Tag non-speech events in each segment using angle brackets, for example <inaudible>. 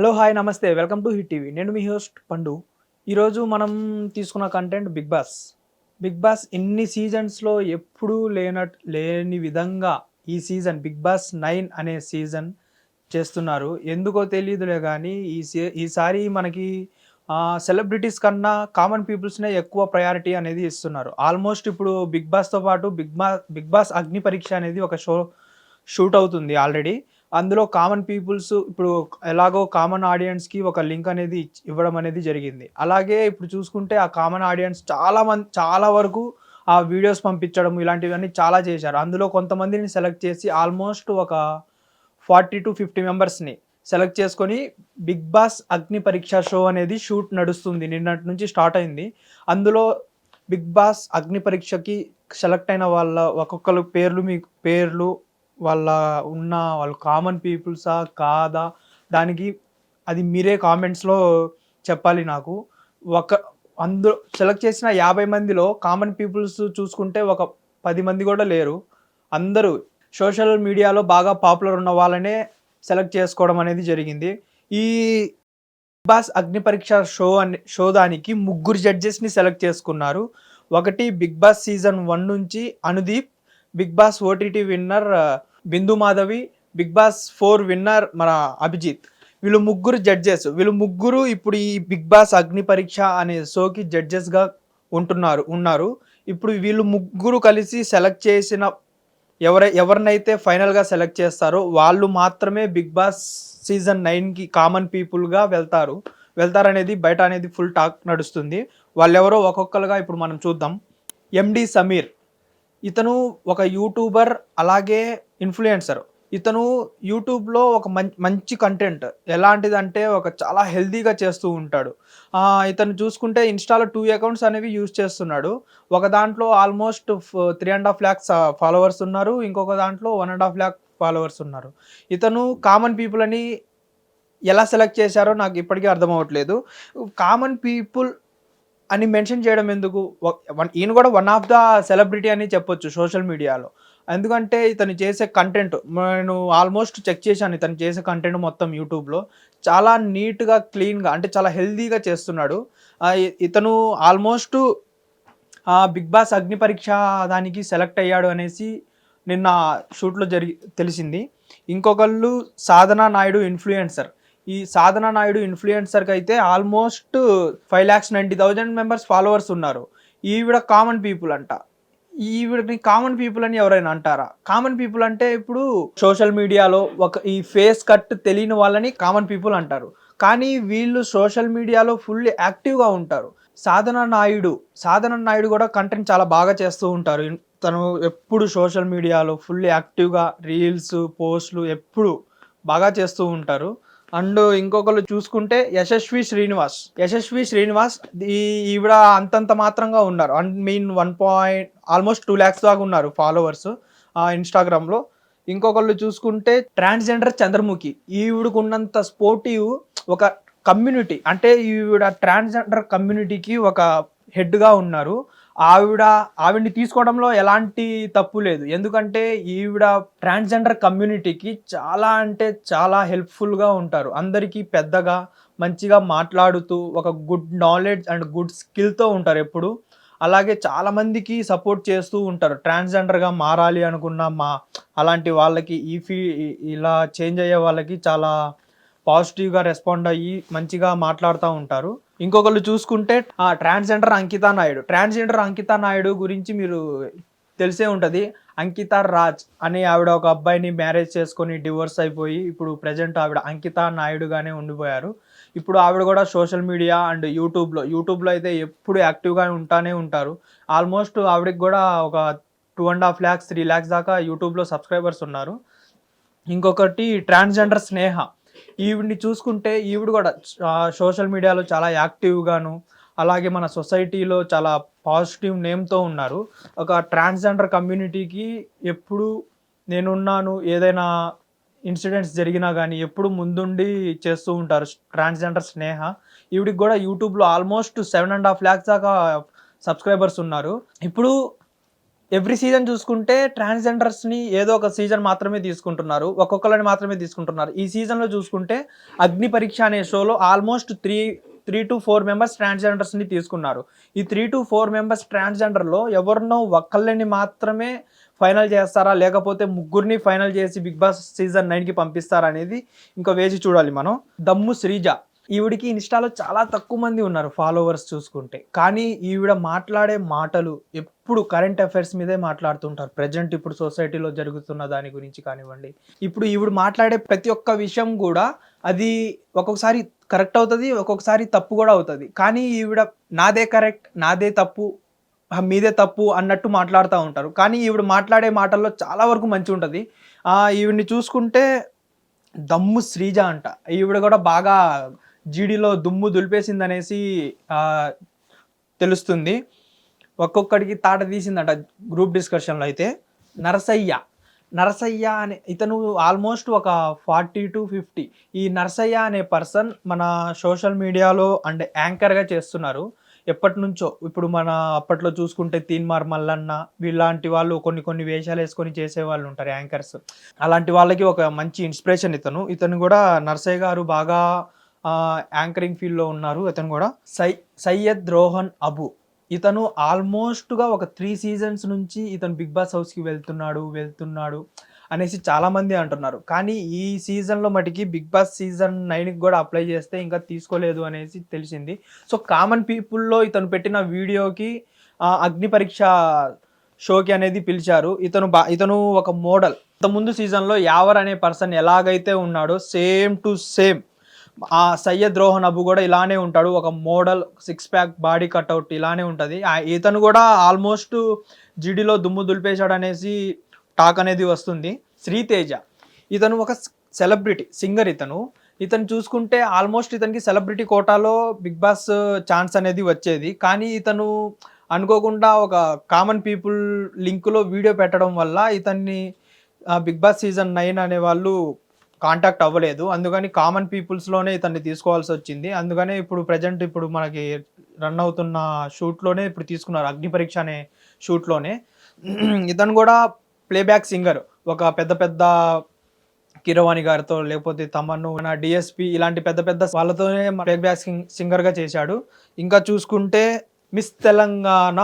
Hello hi నమస్తే. Welcome to Hit TV. నేను మీ హోస్ట్ పండు. ఈరోజు మనం తీసుకున్న content Bigg Boss. Bigg Boss ఇన్ని సీజన్స్లో ఎప్పుడూ లేనట్ లేని విధంగా ఈ సీజన్ బిగ్ బాస్ నైన్ అనే సీజన్ చేస్తున్నారు. ఎందుకో తెలియదులే కానీ ఈ సీ- ఈసారి మనకి సెలబ్రిటీస్ కన్నా కామన్ పీపుల్స్నే ఎక్కువ ప్రయారిటీ అనేది ఇస్తున్నారు. ఆల్మోస్ట్ ఇప్పుడు బిగ్ బాస్తో పాటు big Boss Bigg Boss Agni Pariksha అనేది ఒక షో షూట్ అవుతుంది ఆల్రెడీ. అందులో కామన్ పీపుల్స్ ఇప్పుడు ఎలాగో కామన్ ఆడియన్స్కి ఒక లింక్ అనేది ఇవ్వడం అనేది జరిగింది. అలాగే ఇప్పుడు చూసుకుంటే ఆ కామన్ ఆడియన్స్ చాలా మంది చాలా వరకు ఆ వీడియోస్ పంపించడం ఇలాంటివన్నీ చాలా చేశారు. అందులో కొంతమందిని సెలెక్ట్ చేసి ఆల్మోస్ట్ ఒక ఫార్టీ టు ఫిఫ్టీ మెంబర్స్ని సెలెక్ట్ చేసుకొని Bigg Boss Agni Pariksha show అనేది షూట్ నడుస్తుంది. నిన్నటి నుంచి స్టార్ట్ అయింది. అందులో బిగ్ బాస్ అగ్ని పరీక్షకి సెలెక్ట్ అయిన వాళ్ళ ఒక్కొక్కరు పేర్లు మీ పేర్లు వాళ్ళ ఉన్న వాళ్ళు కామన్ పీపుల్సా కాదా? దానికి అది మీరే కామెంట్స్లో చెప్పాలి నాకు. ఒక అందులో సెలెక్ట్ చేసిన యాభై మందిలో కామన్ పీపుల్స్ చూసుకుంటే ఒక పది మంది కూడా లేరు. అందరూ సోషల్ మీడియాలో బాగా పాపులర్ ఉన్న వాళ్ళనే సెలెక్ట్ చేసుకోవడం అనేది జరిగింది. ఈ big Boss Agni Pariksha show అని షో దానికి ముగ్గురు జడ్జెస్ని సెలెక్ట్ చేసుకున్నారు. ఒకటి బిగ్ బాస్ సీజన్ వన్ నుంచి Anudeep Bigg Boss OTT winner Bindu Madhavi Bigg Boss four winner మన అభిజిత్. వీళ్ళు ముగ్గురు జడ్జెస్. వీళ్ళు ముగ్గురు ఇప్పుడు ఈ బిగ్ బాస్ అగ్ని పరీక్ష అనే షోకి జడ్జెస్గా ఉంటున్నారు ఉన్నారు. ఇప్పుడు వీళ్ళు ముగ్గురు కలిసి సెలెక్ట్ చేసిన ఎవర ఎవరినైతే ఫైనల్గా సెలెక్ట్ చేస్తారో వాళ్ళు మాత్రమే బిగ్ బాస్ సీజన్ నైన్కి కామన్ పీపుల్గా వెళ్తారు. వెళ్తారనేది బయట అనేది ఫుల్ టాక్ నడుస్తుంది. వాళ్ళెవరో ఒక్కొక్కరుగా ఇప్పుడు మనం చూద్దాం. ఎండి సమీర్. ఇతను ఒక యూట్యూబర్ అలాగే ఇన్ఫ్లుయెన్సర్. ఇతను యూట్యూబ్లో ఒక మంచి కంటెంట్. ఎలాంటిదంటే ఒక చాలా హెల్తీగా చేస్తూ ఉంటాడు. ఇతను చూసుకుంటే ఇన్స్టాలో టూ అకౌంట్స్ అనేవి యూజ్ చేస్తున్నాడు. ఒక దాంట్లో almost three and half lakhs followers ఉన్నారు. ఇంకొక దాంట్లో one and half lakh followers ఉన్నారు. ఇతను కామన్ పీపుల్ అని ఎలా సెలెక్ట్ చేశారో నాకు ఇప్పటికీ అర్థం అవ్వట్లేదు కామన్ పీపుల్ అని మెన్షన్ చేయడం ఎందుకు? వన్- ఈయన కూడా వన్ ఆఫ్ ద సెలబ్రిటీ అని చెప్పొచ్చు సోషల్ మీడియాలో. ఎందుకంటే ఇతను చేసే కంటెంట్ నేను ఆల్మోస్ట్ చెక్ చేశాను ఇతను చేసే కంటెంట్ మొత్తం యూట్యూబ్లో చాలా నీట్గా క్లీన్గా అంటే చాలా హెల్దీగా చేస్తున్నాడు. ఇతను ఆల్మోస్ట్ బిగ్ బాస్ అగ్ని పరీక్ష దానికి సెలెక్ట్ అయ్యాడు అనేసి నిన్న షూట్లో జరిగి తెలిసింది. ఇంకొకళ్ళు సాధనా నాయుడు ఇన్ఫ్లుయెన్సర్ ఈ సాధనా నాయుడు ఇన్ఫ్లుయెన్సర్కి అయితే almost five lakhs ninety thousand members followers ఉన్నారు. ఈవిడ కామన్ పీపుల్ అంట. ఈవిడని కామన్ పీపుల్ అని ఎవరైనా అంటారా? కామన్ పీపుల్ అంటే ఇప్పుడు సోషల్ మీడియాలో ఒక ఈ ఫేస్ కట్ తెలియని వాళ్ళని కామన్ పీపుల్ అంటారు. కానీ వీళ్ళు సోషల్ మీడియాలో ఫుల్ యాక్టివ్గా ఉంటారు. సాధన నాయుడు సాధన నాయుడు కూడా కంటెంట్ చాలా బాగా చేస్తూ ఉంటారు. తను ఎప్పుడు సోషల్ మీడియాలో ఫుల్ యాక్టివ్గా రీల్స్ పోస్ట్లు ఎప్పుడు బాగా చేస్తూ ఉంటారు. అండ్ ఇంకొకరు చూసుకుంటే యశస్వి శ్రీనివాస్. యశస్వి శ్రీనివాస్ ఈ ఈవిడ అంతంత మాత్రంగా ఉన్నారు. And mean one point almost two lakhs దాకా ఉన్నారు ఫాలోవర్స్ ఇన్స్టాగ్రామ్లో. ఇంకొకళ్ళు చూసుకుంటే ట్రాన్స్జెండర్ చంద్రముఖి. ఈవిడకున్నంత స్పోర్టివ్ ఒక కమ్యూనిటీ అంటే ఈవిడ ట్రాన్స్జెండర్ కమ్యూనిటీకి ఒక హెడ్గా ఉన్నారు. ఆవిడ ఆవిడ్ని తీసుకోవడంలో ఎలాంటి తప్పు లేదు. ఎందుకంటే ఈవిడ ట్రాన్స్జెండర్ కమ్యూనిటీకి చాలా అంటే చాలా హెల్ప్ఫుల్గా ఉంటారు. అందరికీ పెద్దగా మంచిగా మాట్లాడుతూ ఒక గుడ్ నాలెడ్జ్ అండ్ గుడ్ స్కిల్తో ఉంటారు ఎప్పుడు. అలాగే చాలామందికి సపోర్ట్ చేస్తూ ఉంటారు. ట్రాన్స్జెండర్గా మారాలి అనుకున్న మా అలాంటి వాళ్ళకి ఈ ఫీ ఇలా చేంజ్ అయ్యే వాళ్ళకి చాలా పాజిటివ్గా రెస్పాండ్ అయ్యి మంచిగా మాట్లాడుతూ ఉంటారు. ఇంకొకళ్ళు చూసుకుంటే ఆ ట్రాన్స్జెండర్ అంకితా నాయుడు. ట్రాన్స్జెండర్ అంకితా నాయుడు గురించి మీరు తెలిసే ఉంటుంది. అంకిత రాజ్ అనే ఆవిడ ఒక అబ్బాయిని మ్యారేజ్ చేసుకొని డివోర్స్ అయిపోయి ఇప్పుడు ప్రజెంట్ ఆవిడ అంకితా నాయుడుగానే ఉండిపోయారు. ఇప్పుడు ఆవిడ కూడా సోషల్ మీడియా అండ్ యూట్యూబ్లో యూట్యూబ్లో అయితే ఎప్పుడు యాక్టివ్గా ఉంటానే ఉంటారు. ఆల్మోస్ట్ ఆవిడకి కూడా ఒక two and half lakhs three lakhs దాకా యూట్యూబ్లో సబ్స్క్రైబర్స్ ఉన్నారు. ఇంకొకటి ట్రాన్స్జెండర్ స్నేహ. ఈవిడిని చూసుకుంటే ఈవిడ కూడా సోషల్ మీడియాలో చాలా యాక్టివ్గాను అలాగే మన సొసైటీలో చాలా పాజిటివ్ నేమ్తో ఉన్నారు. ఒక ట్రాన్స్జెండర్ కమ్యూనిటీకి ఎప్పుడు నేనున్నాను ఏదైనా ఇన్సిడెంట్స్ జరిగినా కానీ ఎప్పుడు ముందుండి చేస్తూ ఉంటారు ట్రాన్స్జెండర్ స్నేహ. ఈవిడికి కూడా యూట్యూబ్లో almost seven and half lakhs దాకా సబ్స్క్రైబర్స్ ఉన్నారు. ఇప్పుడు ఎవ్రీ సీజన్ చూసుకుంటే ట్రాన్స్జెండర్స్ని ఏదో ఒక సీజన్ మాత్రమే తీసుకుంటున్నారు. ఒక్కొక్కరిని మాత్రమే తీసుకుంటున్నారు. ఈ సీజన్లో చూసుకుంటే అగ్ని పరీక్ష అనే షోలో almost three three to four members ట్రాన్స్జెండర్స్ని తీసుకున్నారు. ఈ త్రీ టు ఫోర్ మెంబర్స్ ట్రాన్స్జెండర్లో ఎవరినో ఒక్కళ్ళని మాత్రమే ఫైనల్ చేస్తారా? లేకపోతే ముగ్గురిని ఫైనల్ చేసి బిగ్ బాస్ సీజన్ నైన్కి పంపిస్తారా అనేది ఇంకా వేచి చూడాలి మనం. దమ్ము శ్రీజ. ఈవిడికి ఇన్స్టాలో చాలా తక్కువ మంది ఉన్నారు ఫాలోవర్స్ చూసుకుంటే. కానీ ఈవిడ మాట్లాడే మాటలు ఎప్పుడు కరెంట్ అఫైర్స్ మీదే మాట్లాడుతుంటారు. ప్రజెంట్ ఇప్పుడు సొసైటీలో జరుగుతున్న దాని గురించి కానివ్వండి. ఇప్పుడు ఈవిడ మాట్లాడే ప్రతి ఒక్క విషయం కూడా అది ఒక్కొక్కసారి కరెక్ట్ అవుతుంది ఒక్కొక్కసారి తప్పు కూడా అవుతుంది. కానీ ఈవిడ నాదే కరెక్ట్ నాదే తప్పు మీదే తప్పు అన్నట్టు మాట్లాడుతూ ఉంటారు. కానీ ఈవిడ మాట్లాడే మాటల్లో చాలా వరకు మంచి ఉంటుంది. ఈవిడిని చూసుకుంటే దమ్ము శ్రీజ అంట. ఈవిడ కూడా బాగా జీడీలో దుమ్ము దులిపేసింది అనేసి తెలుస్తుంది. ఒక్కొక్కడికి తాట తీసిందంట గ్రూప్ డిస్కషన్లో అయితే. నరసయ్య నరసయ్య అనే ఇతను ఆల్మోస్ట్ ఒక ఫార్టీ టు ఫిఫ్టీ. ఈ నరసయ్య అనే పర్సన్ మన సోషల్ మీడియాలో అండ్ యాంకర్గా చేస్తున్నారు. ఎప్పటి నుంచో ఇప్పుడు మన అప్పట్లో చూసుకుంటే తీన్మార్ మల్లన్న వీళ్ళంటి వాళ్ళు కొన్ని కొన్ని వేషాలు వేసుకొని చేసే వాళ్ళు ఉంటారు యాంకర్స్. అలాంటి వాళ్ళకి ఒక మంచి ఇన్స్పిరేషన్ ఇతను. ఇతను కూడా నర్సయ్య గారు బాగా యాంకరింగ్ ఫీల్డ్లో ఉన్నారు ఇతను కూడా. సై సయ్యద్ రోహన్ అబు. ఇతను ఆల్మోస్ట్గా ఒక త్రీ సీజన్స్ నుంచి ఇతను బిగ్ బాస్ హౌస్కి వెళ్తున్నాడు వెళ్తున్నాడు అనేసి చాలామంది అంటున్నారు. కానీ ఈ సీజన్లో మటుకి బిగ్ బాస్ సీజన్ నైన్కి కూడా అప్లై చేస్తే ఇంకా తీసుకోలేదు అనేసి తెలిసింది. సో కామన్ పీపుల్లో ఇతను పెట్టిన వీడియోకి అగ్ని పరీక్ష షోకి అనేది పిలిచారు. ఇతను బా ఇతను ఒక మోడల్ ముందు సీజన్లో యావర్ అనే పర్సన్ ఎలాగైతే ఉన్నాడో సేమ్ టు సేమ్ ఆ సయ్యద్ రోహన్ అబు కూడా ఇలానే ఉంటాడు. ఒక model six pack body cutout ఇలానే ఉంటుంది. ఇతను కూడా ఆల్మోస్ట్ జిడిలో దుమ్ము దులిపేశాడు అనేసి టాక్ అనేది వస్తుంది. శ్రీతేజ. ఇతను ఒక సెలబ్రిటీ సింగర్ ఇతను. ఇతను చూసుకుంటే ఆల్మోస్ట్ ఇతనికి సెలబ్రిటీ కోటాలో బిగ్ బాస్ ఛాన్స్ అనేది వచ్చేది. కానీ ఇతను అనుకోకుండా ఒక కామన్ పీపుల్ లింక్లో వీడియో పెట్టడం వల్ల ఇతన్ని బిగ్ బాస్ సీజన్ నైన్ అనే వాళ్ళు కాంటాక్ట్ అవ్వలేదు. అందుకని కామన్ పీపుల్స్లోనే ఇతన్ని తీసుకోవాల్సి వచ్చింది. అందుకనే ఇప్పుడు ప్రజెంట్ ఇప్పుడు మనకి రన్ అవుతున్న షూట్లోనే ఇప్పుడు తీసుకున్నారు. అగ్ని పరీక్ష అనే షూట్లోనే ఇతను కూడా ప్లేబ్యాక్ సింగర్ ఒక పెద్ద పెద్ద కిరవాణి గారితో లేకపోతే తమను నా డిఎస్పి ఇలాంటి పెద్ద పెద్ద వాళ్ళతోనే ప్లేబ్యాక్ సింగర్గా చేశాడు. ఇంకా చూసుకుంటే మిస్ తెలంగాణ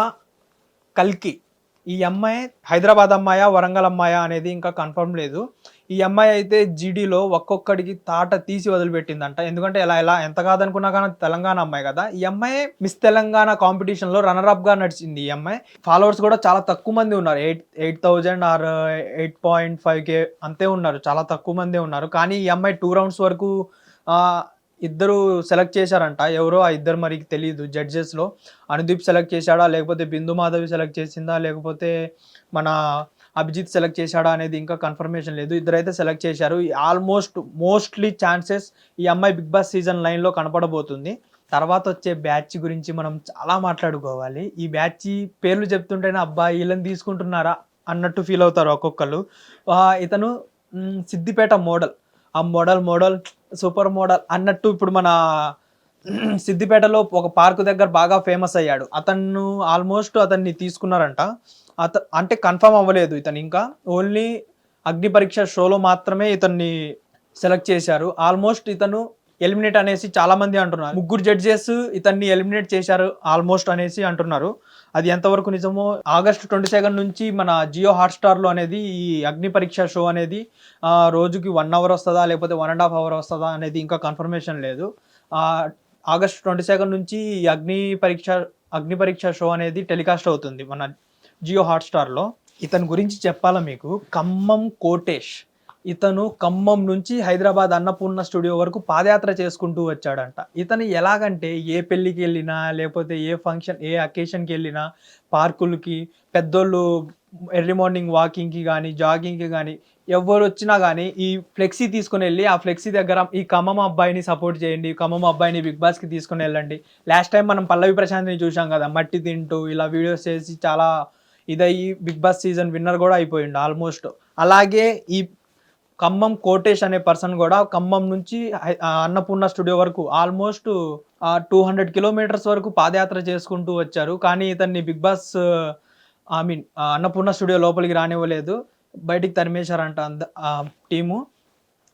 కల్కి ఈ అమ్మాయి హైదరాబాద్ అమ్మాయ వరంగల్ అమ్మాయ అనేది ఇంకా కన్ఫర్మ్ లేదు. ఈ అమ్మాయి అయితే జీడీలో ఒక్కొక్కడికి తాట తీసి వదిలిపెట్టిందంట. ఎందుకంటే ఎలా ఎలా ఎంత కాదనుకున్నా కానీ తెలంగాణ అమ్మాయి కదా. ఈ అమ్మాయి మిస్ తెలంగాణ కాంపిటీషన్లో రన్నర్గా నడిచింది ఈ అమ్మాయి. ఫాలోవర్స్ కూడా చాలా తక్కువ మంది ఉన్నారు. Eight eight thousand or eight point five K అంతే ఉన్నారు. చాలా తక్కువ మందే ఉన్నారు. కానీ ఈ అమ్మాయి టూ రౌండ్స్ వరకు ఇద్దరు సెలెక్ట్ చేశారంట. ఎవరో ఆ ఇద్దరు మరి తెలియదు జడ్జెస్లో అనుదీప్ సెలెక్ట్ చేశాడా? లేకపోతే బిందు మాధవి సెలెక్ట్ చేసిందా? లేకపోతే మన అభిజిత్ సెలెక్ట్ చేశాడా అనేది ఇంకా కన్ఫర్మేషన్ లేదు. ఇద్దరైతే సెలెక్ట్ చేశారు. ఆల్మోస్ట్ మోస్ట్లీ ఛాన్సెస్ ఈ అమ్మాయి బిగ్ బాస్ సీజన్ లైన్లో కనపడబోతుంది. తర్వాత వచ్చే బ్యాచ్ గురించి మనం చాలా మాట్లాడుకోవాలి. ఈ బ్యాచ్ పేర్లు చెప్తుంటేనే అబ్బా వీళ్ళని తీసుకుంటున్నారా అన్నట్టు ఫీల్ అవుతారు ఒక్కొక్కరు ఇతను సిద్దిపేట మోడల్. ఆ మోడల్ మోడల్ సూపర్ మోడల్ అన్నట్టు ఇప్పుడు మన <clears throat> సిద్దిపేటలో ఒక పార్క్ దగ్గర బాగా ఫేమస్ అయ్యాడు. అతను ఆల్మోస్ట్ అతన్ని తీసుకున్నారంట. అత అంటే కన్ఫర్మ్ అవ్వలేదు ఇతను ఇంకా. ఓన్లీ అగ్ని పరీక్ష షోలో మాత్రమే ఇతన్ని సెలెక్ట్ చేశారు. ఆల్మోస్ట్ ఇతను ఎలిమినేట్ అనేసి చాలా మంది అంటున్నారు. ముగ్గురు జడ్జెస్ ఇతన్ని ఎలిమినేట్ చేశారు ఆల్మోస్ట్ అనేసి అంటున్నారు. అది ఎంతవరకు నిజమో ఆగస్ట్ ట్వంటీ సెకండ్ నుంచి మన జియో హాట్స్టార్లో అనేది ఈ అగ్ని పరీక్ష షో అనేది రోజుకి వన్ అవర్ వస్తుందా లేకపోతే వన్ అండ్ హాఫ్ అవర్ వస్తుందా అనేది ఇంకా కన్ఫర్మేషన్ లేదు. ఆగస్ట్ ట్వంటీ సెకండ్ నుంచి ఈ అగ్ని పరీక్ష అగ్ని పరీక్ష షో అనేది టెలికాస్ట్ అవుతుంది మన జియో హాట్స్టార్లో ఇతని గురించి చెప్పాలా మీకు? ఖమ్మం కోటేష్. ఇతను ఖమ్మం నుంచి హైదరాబాద్ అన్నపూర్ణ స్టూడియో వరకు పాదయాత్ర చేసుకుంటూ వచ్చాడంట. ఇతను ఎలాగంటే ఏ పెళ్ళికి వెళ్ళినా లేకపోతే ఏ ఫంక్షన్ ఏ అకేషన్కి వెళ్ళినా పార్కులకి పెద్దోళ్ళు ఎర్లీ మార్నింగ్ వాకింగ్కి కానీ జాగింగ్కి కానీ ఎవరు వచ్చినా కానీ ఈ ఫ్లెక్సీ తీసుకుని వెళ్ళి ఆ ఫ్లెక్సీ దగ్గర ఈ ఖమ్మం అబ్బాయిని సపోర్ట్ చేయండి ఖమ్మం అబ్బాయిని బిగ్ బాస్కి తీసుకుని వెళ్ళండి. లాస్ట్ టైం మనం పల్లవి ప్రశాంత్ని చూసాం కదా మట్టి తింటూ ఇలా వీడియోస్ చేసి చాలా ఇదయ్యి బిగ్ బాస్ సీజన్ విన్నర్ కూడా అయిపోయిండు ఆల్మోస్ట్. అలాగే ఈ ఖమ్మం కోటేష్ అనే పర్సన్ కూడా ఖమ్మం నుంచి అన్నపూర్ణ స్టూడియో వరకు ఆల్మోస్ట్ టూ హండ్రెడ్ కిలోమీటర్స్ వరకు పాదయాత్ర చేసుకుంటూ వచ్చారు. కానీ ఇతన్ని Bigg Boss I mean Annapurna studio లోపలికి రానివ్వలేదు. బయటికి తరిమేశారంట అంద టీము.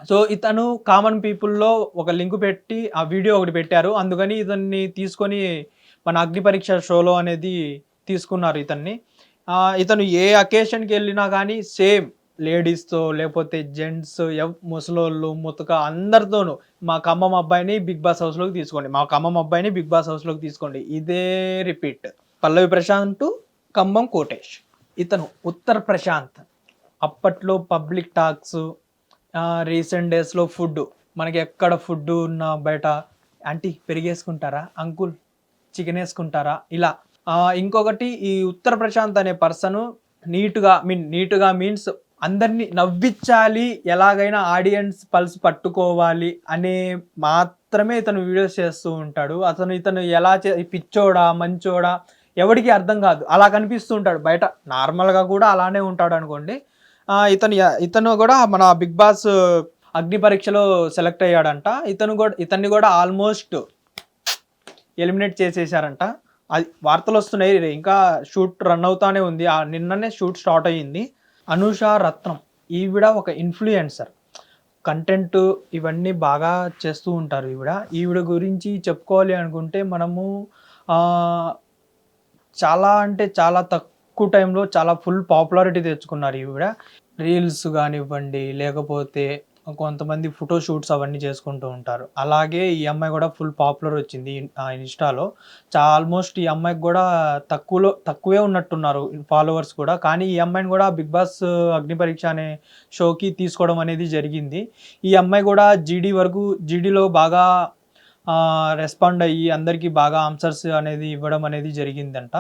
సో ఇతను కామన్ పీపుల్లో ఒక లింక్ పెట్టి ఆ వీడియో ఒకటి పెట్టారు. అందుకని ఇతన్ని తీసుకొని మన అగ్ని పరీక్ష షోలో అనేది తీసుకున్నారు ఇతన్ని. ఇతను ఏ అకేషన్కి వెళ్ళినా కానీ సేమ్ లేడీస్తో లేకపోతే జెంట్స్ ఎవ్ ముసలోళ్ళు ముతక అందరితోనూ మా ఖమ్మం అబ్బాయిని బిగ్ బాస్ హౌస్లోకి తీసుకోండి. మా ఖమ్మం అబ్బాయిని బిగ్ బాస్ హౌస్లోకి తీసుకోండి. ఇదే రిపీట్ పల్లవి ప్రశాంత్ ఖమ్మం కోటేష్. ఇతను ఉత్తర్ ప్రశాంత్. అప్పట్లో పబ్లిక్ టాక్స్ రీసెంట్ డేస్లో ఫుడ్ మనకి ఎక్కడ ఫుడ్ ఉన్న బయట. ఆంటీ పెరిగేసుకుంటారా? అంకుల్ చికెన్ వేసుకుంటారా ఇలా ఇంకొకటి ఈ ఉత్తర ప్రశాంత్ అనే పర్సన్ నీట్గా మీన్ నీట్గా మీన్స్ అందరినీ నవ్వించాలి ఎలాగైనా ఆడియన్స్ పల్స్ పట్టుకోవాలి అనే మాత్రమే ఇతను వీడియోస్ చేస్తూ ఉంటాడు. అతను ఇతను ఎలా చే పిచ్చోడా మంచోడా ఎవడికి అర్థం కాదు. అలా కనిపిస్తూ ఉంటాడు. బయట నార్మల్గా కూడా అలానే ఉంటాడు అనుకోండి. ఇతను ఇతను కూడా మన బిగ్ బాస్ అగ్ని పరీక్షలో సెలెక్ట్ అయ్యాడంట. ఇతను కూడా ఇతన్ని కూడా ఆల్మోస్ట్ ఎలిమినేట్ చేసేసారంట అది వార్తలు వస్తున్నాయి. ఇంకా షూట్ రన్ అవుతానే ఉంది. ఆ నిన్ననే షూట్ స్టార్ట్ అయ్యింది. అనూష రత్నం ఈవిడ ఒక ఇన్ఫ్లుయెన్సర్. కంటెంట్ ఇవన్నీ బాగా చేస్తూ ఉంటారు ఈవిడ. ఈవిడ గురించి చెప్పుకోవాలి అనుకుంటే మనము చాలా అంటే చాలా తక్కువ టైంలో చాలా ఫుల్ పాపులారిటీ తెచ్చుకున్నారు ఈవిడ. రీల్స్ కానివ్వండి లేకపోతే కొంతమంది ఫోటో షూట్స్ అవన్నీ చేసుకుంటూ ఉంటారు. అలాగే ఈ అమ్మాయి కూడా ఫుల్ పాపులర్ వచ్చింది ఆ ఇన్స్టాలో. చా ఆల్మోస్ట్ ఈ అమ్మాయికి కూడా తక్కువలో తక్కువే ఉన్నట్టున్నారు ఫాలోవర్స్ కూడా. కానీ ఈ అమ్మాయిని కూడా బిగ్ బాస్ అగ్ని పరీక్ష అనే షోకి తీసుకోవడం అనేది జరిగింది. ఈ అమ్మాయి కూడా జీడీ వరకు జీడీలో బాగా రెస్పాండ్ అయ్యి అందరికీ బాగా ఆన్సర్స్ అనేది ఇవ్వడం అనేది జరిగిందంట.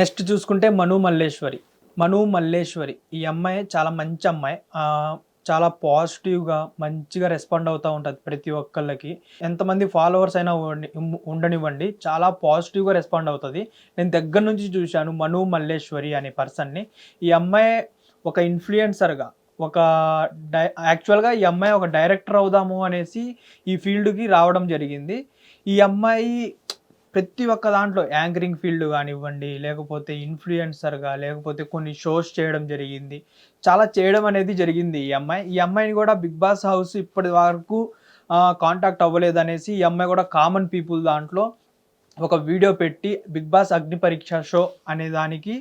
నెక్స్ట్ చూసుకుంటే మను మల్లేశ్వరి. మను మల్లేశ్వరి. ఈ అమ్మాయి చాలా మంచి అమ్మాయి. చాలా పాజిటివ్గా మంచిగా రెస్పాండ్ అవుతూ ఉంటుంది ప్రతి ఒక్కళ్ళకి. ఎంతమంది ఫాలోవర్స్ అయినా ఉండనివ్వండి చాలా పాజిటివ్గా రెస్పాండ్ అవుతుంది. నేను దగ్గర నుంచి చూశాను మను మల్లేశ్వరి అనే పర్సన్ని. ఈ అమ్మాయి ఒక ఇన్ఫ్లుయెన్సర్గా ఒక డై యాక్చువల్గా ఈ అమ్మాయి ఒక డైరెక్టర్ అవుదాము అనేసి ఈ ఫీల్డ్కి రావడం జరిగింది. ఈ అమ్మాయి ప్రతి ఒక్క దాంట్లో యాంకరింగ్ ఫీల్డ్ కానివ్వండి లేకపోతే ఇన్ఫ్లుయెన్సర్గా లేకపోతే కొన్ని షోస్ చేయడం జరిగింది. చాలా చేయడం అనేది జరిగింది. ఈ అమ్మాయి ఈ అమ్మాయిని కూడా బిగ్ బాస్ హౌస్ ఇప్పటి వరకు కాంటాక్ట్ అవ్వలేదు అనేసి ఈ అమ్మాయి కూడా కామన్ పీపుల్ దాంట్లో ఒక వీడియో పెట్టి big Boss Agni Pariksha show అనే దానికి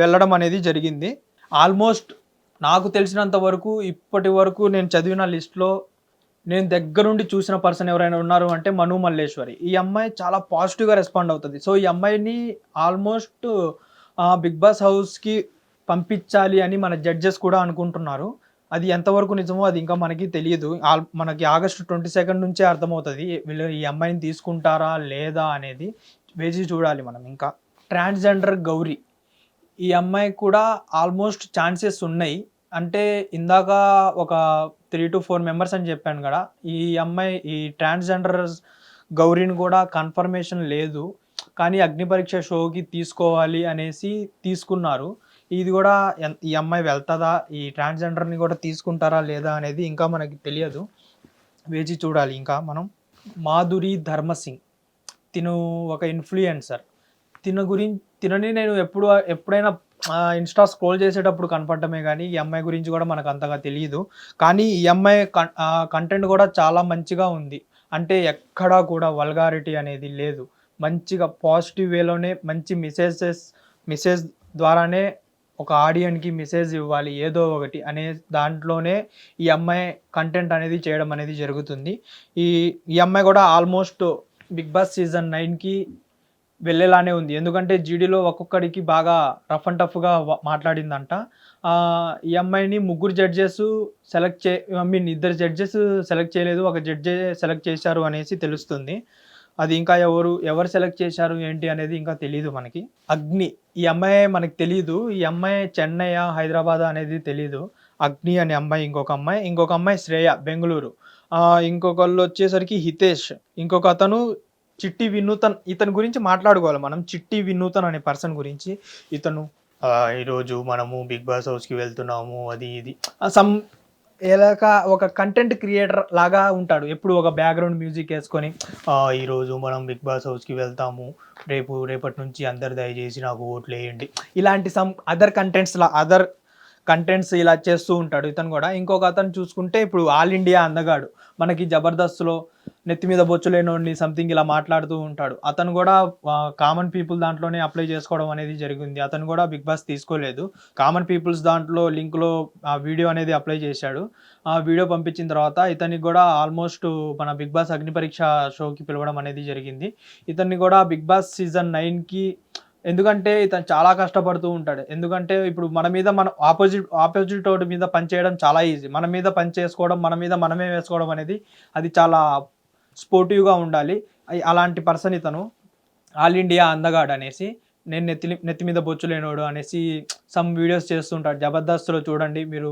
వెళ్ళడం అనేది జరిగింది. ఆల్మోస్ట్ నాకు తెలిసినంత వరకు ఇప్పటి వరకు నేను చదివిన లిస్ట్లో నేను దగ్గరుండి చూసిన పర్సన్ ఎవరైనా ఉన్నారు అంటే మను మల్లేశ్వరి. ఈ అమ్మాయి చాలా పాజిటివ్గా రెస్పాండ్ అవుతుంది. సో ఈ అమ్మాయిని ఆల్మోస్ట్ బిగ్ బాస్ హౌస్కి పంపించాలి అని మన జడ్జెస్ కూడా అనుకుంటున్నారు. అది ఎంతవరకు నిజమో అది ఇంకా మనకి తెలియదు. ఆల్- మనకి ఆగస్టు ట్వంటీ సెకండ్ నుంచే అర్థమవుతుంది వీళ్ళు ఈ అమ్మాయిని తీసుకుంటారా లేదా అనేది వేచి చూడాలి మనం ఇంకా. ట్రాన్స్జెండర్ గౌరీ. ఈ అమ్మాయి కూడా ఆల్మోస్ట్ ఛాన్సెస్ ఉన్నాయి. అంటే ఇందాక ఒక త్రీ టు ఫోర్ మెంబర్స్ అని చెప్పాను కదా ఈ అమ్మాయి ఈ ట్రాన్స్జెండర్ గౌరీని కూడా కన్ఫర్మేషన్ లేదు. కానీ అగ్ని పరీక్ష షోకి తీసుకోవాలి అనేసి తీసుకున్నారు. ఇది కూడా ఈ అమ్మాయి వెళ్తుందా? ఈ ట్రాన్స్జెండర్ని కూడా తీసుకుంటారా లేదా అనేది ఇంకా మనకి తెలియదు. వేచి చూడాలి ఇంకా మనం. మాధురి ధర్మసింగ్. తిను ఒక ఇన్ఫ్లుయెన్సర్ తిన గురించి తినని నేను ఎప్పుడు ఎప్పుడైనా ఇన్స్టా స్క్రోల్ చేసేటప్పుడు కనపడటమే కానీ ఈ అమ్మాయి గురించి కూడా మనకు అంతగా తెలియదు కానీ ఈ అమ్మాయి కంటెంట్ కూడా చాలా మంచిగా ఉంది. అంటే ఎక్కడా కూడా వల్గారిటీ అనేది లేదు. మంచిగా పాజిటివ్ వేలోనే మంచి మెసేజెస్ మెసేజ్ ద్వారానే ఒక ఆడియన్కి మెసేజ్ ఇవ్వాలి ఏదో ఒకటి అనే దాంట్లోనే ఈ అమ్మాయి కంటెంట్ అనేది చేయడం అనేది జరుగుతుంది. ఈ ఈ అమ్మాయి కూడా ఆల్మోస్ట్ బిగ్ బాస్ సీజన్ నైన్కి వెళ్ళేలానే ఉంది. ఎందుకంటే జీడీలో ఒక్కొక్కడికి బాగా రఫ్ అండ్ టఫ్గా మాట్లాడిందంట. ఈ అమ్మాయిని ముగ్గురు జడ్జెస్ సెలెక్ట్ చే ఐ మీన్ ఇద్దరు జడ్జెస్ సెలెక్ట్ చేయలేదు. ఒక జడ్జే సెలెక్ట్ చేశారు అనేసి తెలుస్తుంది. అది ఇంకా ఎవరు ఎవరు సెలెక్ట్ చేశారు ఏంటి అనేది ఇంకా తెలియదు మనకి. అగ్ని ఈ అమ్మాయి మనకి తెలియదు ఈ అమ్మాయి చెన్నై హైదరాబాద్ అనేది తెలియదు అగ్ని అనే అమ్మాయి ఇంకొక అమ్మాయి. ఇంకొక అమ్మాయి శ్రేయ బెంగళూరు. ఇంకొకళ్ళు వచ్చేసరికి హితేష్. ఇంకొక అతను చిట్టి వినూతన్ ఇతని గురించి మాట్లాడుకోవాలి మనం. చిట్టి వినూతన్ అనే పర్సన్ గురించి ఇతను ఈరోజు మనము బిగ్ బాస్ హౌస్కి వెళ్తున్నాము అది ఇది. సమ్ ఎలాక ఒక కంటెంట్ క్రియేటర్ లాగా ఉంటాడు. ఎప్పుడు ఒక బ్యాక్గ్రౌండ్ మ్యూజిక్ వేసుకొని ఈరోజు మనం బిగ్ బాస్ హౌస్కి వెళ్తాము. రేపు రేపటి నుంచి అందరు దయచేసి నాకు ఓట్లు వేయండి. ఇలాంటి some other contents other contents ఇలా చేస్తూ ఉంటాడు ఇతను కూడా. ఇంకొక అతను చూసుకుంటే ఇప్పుడు ఆల్ ఇండియా అందగాడు. మనకి జబర్దస్త్లో నెత్తి మీద బొచ్చు లేనోడిని సంథింగ్ ఇలా మాట్లాడుతూ ఉంటాడు. అతను కూడా కామన్ పీపుల్ దాంట్లోనే అప్లై చేసుకోవడం అనేది జరిగింది. అతను కూడా బిగ్ బాస్ తీసుకోలేదు. కామన్ పీపుల్స్ దాంట్లో లింక్లో ఆ వీడియో అనేది అప్లై చేశాడు. ఆ వీడియో పంపించిన తర్వాత ఇతనికి కూడా ఆల్మోస్ట్ మన బిగ్ బాస్ అగ్ని పరీక్ష షోకి పిలవడం అనేది జరిగింది. ఇతన్ని కూడా బిగ్ బాస్ సీజన్ నైన్కి ఎందుకంటే ఇతను చాలా కష్టపడుతూ ఉంటాడు. ఎందుకంటే ఇప్పుడు మన మీద మన ఆపోజిట్ ఆపోజిట్ మీద మీద పనిచేయడం చాలా ఈజీ మన మీద పని చేసుకోవడం మన మీద మనమే వేసుకోవడం అనేది అది చాలా స్పోర్టివ్గా ఉండాలి. అలాంటి పర్సన్ ఇతను ఆల్ ఇండియా అందగాడు అనేసి నేను నెత్తి నెత్తి మీద బొచ్చు లేనోడు అనేసి సమ్ వీడియోస్ చేస్తుంటాడు. జబర్దస్త్లో చూడండి మీరు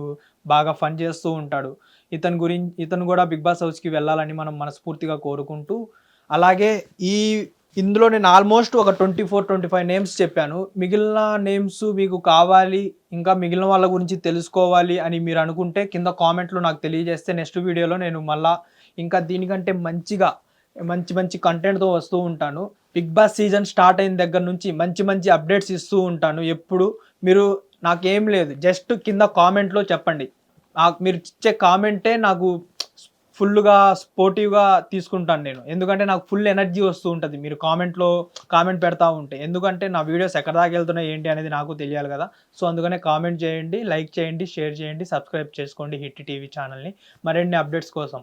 బాగా ఫన్ చేస్తూ ఉంటాడు. ఇతని గురించి ఇతను కూడా బిగ్ బాస్ హౌస్కి వెళ్ళాలని మనం మనస్ఫూర్తిగా కోరుకుంటూ అలాగే ఈ ఇందులో నేను ఆల్మోస్ట్ ఒక twenty four twenty five names చెప్పాను. మిగిలిన నేమ్స్ మీకు కావాలి ఇంకా మిగిలిన వాళ్ళ గురించి తెలుసుకోవాలి అని మీరు అనుకుంటే కింద కామెంట్లో నాకు తెలియజేస్తే నెక్స్ట్ వీడియోలో నేను మళ్ళీ ఇంకా దీనికంటే మంచిగా మంచి మంచి కంటెంట్తో వస్తూ ఉంటాను. బిగ్ బాస్ సీజన్ స్టార్ట్ అయిన దగ్గర నుంచి మంచి మంచి అప్డేట్స్ ఇస్తూ ఉంటాను. ఎప్పుడు మీరు నాకేం లేదు. జస్ట్ కింద కామెంట్లో చెప్పండి. నాకు మీరు ఇచ్చే కామెంటే నాకు ఫుల్గా స్పోర్టివ్గా తీసుకుంటాను నేను. ఎందుకంటే నాకు ఫుల్ ఎనర్జీ వస్తూ ఉంటుంది. మీరు కామెంట్లో కామెంట్ పెడతా ఉంటే. ఎందుకంటే నా వీడియోస్ ఎక్కడ దాకా వెళ్తున్నాయి ఏంటి అనేది నాకు తెలియాలి కదా. సో అందుకనే కామెంట్ చేయండి లైక్ చేయండి షేర్ చేయండి సబ్స్క్రైబ్ చేసుకోండి హిట్ టీవీ ఛానల్ని మరిన్ని అప్డేట్స్ కోసం.